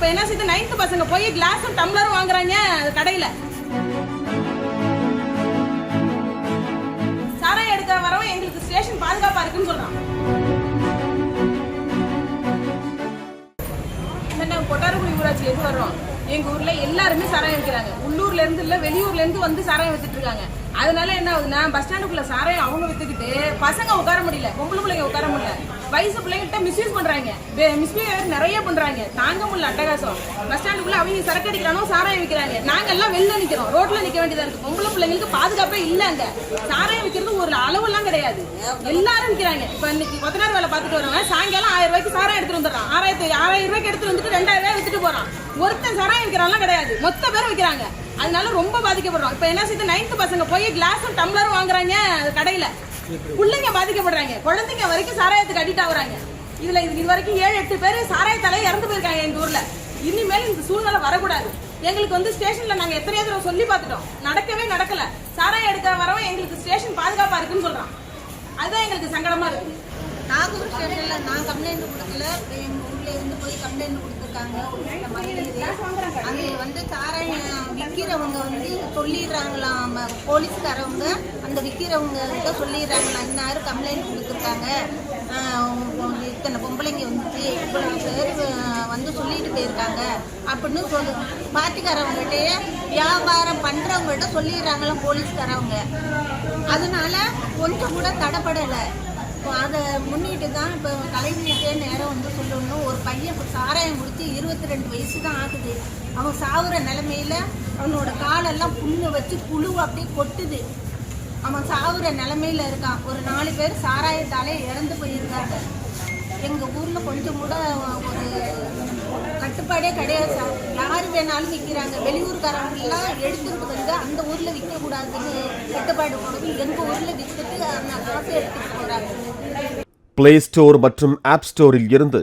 இப்ப என்ன செய்யுது நைன்த் பசங்க போய் கிளாஸும் டம்ளரும் வாங்குறாங்க கடையில. சாராயம் எடுக்க வரவன் எங்களுக்கு ஸ்டேஷன் பாதுகாப்பா இருக்குன்னு சொல்றான். நாங்க கொட்டாரக்குடி ஊராட்சியில வர்றோம்? எங்க ஊர்ல எல்லாருமே சாராயம் விற்கிறாங்க. உள்ளூர்ல இருந்து இல்ல வெளியூர்ல இருந்து வந்து சாராயம் வித்துட்டு இருக்காங்க. அதனால என்ன ஆகுதுன்னா பஸ் ஸ்டாண்டுக்குள்ள சாராயம் அவங்க வித்துக்கிட்டு பசங்க உட்கார முடியல. பொம்பளை பிள்ளைங்க உட்கார முடியல. வயசு பிள்ளைங்கிட்ட மிஸ்யூஸ் பண்றாங்க. மிஸ்பிஹேவியர் நிறைய பண்றாங்க. தாங்க முடியல அட்டகாசம் பஸ் ஸ்டாண்டுக்குள்ள அவங்க சரக்கு அடிக்கிறானோ சாராயம் விற்கிறாங்க நாங்க எல்லாம் வெளில நிக்கிறோம். ரோட்ல நிக்க வேண்டியதா இருக்கு. பொம்பளை பிள்ளைங்களுக்கு பாதுகாப்பே இல்லங்க சாராய சாராயம் விற்கிறது ஒரு அளவெல்லாம் கிடையாது. எல்லாரும் விற்கிறாங்க இப்ப இன்னைக்கு கொத்தனார் வேலை பார்த்துட்டு வரவங்க சாயங்காலம் ஆயிரம் ரூபாய்க்கு சாராயம் எடுத்துட்டு வந்துடுறான். ஆறாயிரத்தி ஆறாயிரம் ரூபாய்க்கு எடுத்துட்டு வந்துட்டு ரெண்டாயிரம் ரூபாய் வித்துட்டு போறான். ஒருத்தன் சாராயம் விற்கிறான்லாம் கிடையாது. மொத்த பேரும் விற்கிறாங்க அதனால ரொம்ப பாதிக்கப்படுறோம். இப்ப என்ன செய்யுது? நைன்த் பசங்க போய் கிளாஸும் டம்ளரும் வாங்குறாங்க. கடையில. பிள்ளைங்க பாதிக்கப்படுறாங்க. குழந்தைங்க வரைக்கும் சாராயத்துக்கு அடிக்ட் ஆகுறாங்க. இதுல இது வரைக்கும் ஏழு எட்டு பேர் சாராயத்தால இறந்து போயிருக்காங்க எங்க ஊர்ல. இனிமேல் இந்த சூழ்நிலை வரக்கூடாது. எங்களுக்கு வந்து ஸ்டேஷன்ல நாங்க எத்தனையோ தடவை சொல்லி பார்த்துட்டோம். நடக்கவே நடக்கல. சாராயம் எடுக்கிற வரவன் எங்களுக்கு ஸ்டேஷன் பாதுகாப்பா இருக்குன்னு சொல்றான். அதுதான் எங்களுக்கு சங்கடமா இருக்கு. நாகூர் ஸ்டேஷன்ல நான் கம்ப்ளைண்ட் கொடுக்கல. எங்க ஊர்ல இருந்து போய் கம்ப்ளைண்ட் இருக்காங்க ஒரு சில மகளிர் அங்கே வந்து சாராயம் விற்கிறவங்க வந்து சொல்லிடுறாங்களாம் போலீஸ்காரவங்க அந்த விற்கிறவங்க கிட்ட சொல்லிடுறாங்களாம் இன்னாரு கம்ப்ளைண்ட் கொடுத்துருக்காங்க. இத்தனை பொம்பளைங்க வந்துச்சு இவ்வளவு பேர் வந்து சொல்லிட்டு போயிருக்காங்க அப்படின்னு சொல்லு. பார்ட்டிக்காரவங்ககிட்டயே வியாபாரம் பண்றவங்ககிட்ட சொல்லிடுறாங்களாம் போலீஸ்காரவங்க. அதனால கொஞ்சம் கூட தடைப்படலை. அதை முன்னிட்டு தான் இப்போ கலைஞர்கிட்டே நேரம் வந்து சொல்லணும். பையன் இப்போ சாராயம் குடித்து இருபத்தி ரெண்டு வயசு தான் ஆகுது. அவன் சாகுற நிலமையில அவனோட காலெல்லாம் புண்ணு வச்சு புழு அப்படியே கொட்டுது. அவன் சாகுற நிலமையில இருக்கான். ஒரு நாலு பேர் சாராயத்தாலே இறந்து போயிருக்காங்க. எங்கள் ஊரில் கொஞ்சம் கூட ஒரு கட்டுப்பாடே கிடையாது சார். யார் வேணாலும் விற்கிறாங்க வெளியூர்காரங்கெல்லாம் எடுத்துக்கிட்டு வந்து அந்த ஊரில் விற்கக்கூடாதுன்னு கட்டுப்பாடு போடுது. எங்கள் ஊரில் விற்றுட்டு அந்த காசு எடுத்துகிட்டு போகிறாங்க பிளே ஸ்டோர் மற்றும் ஆப் ஸ்டோரில் இருந்து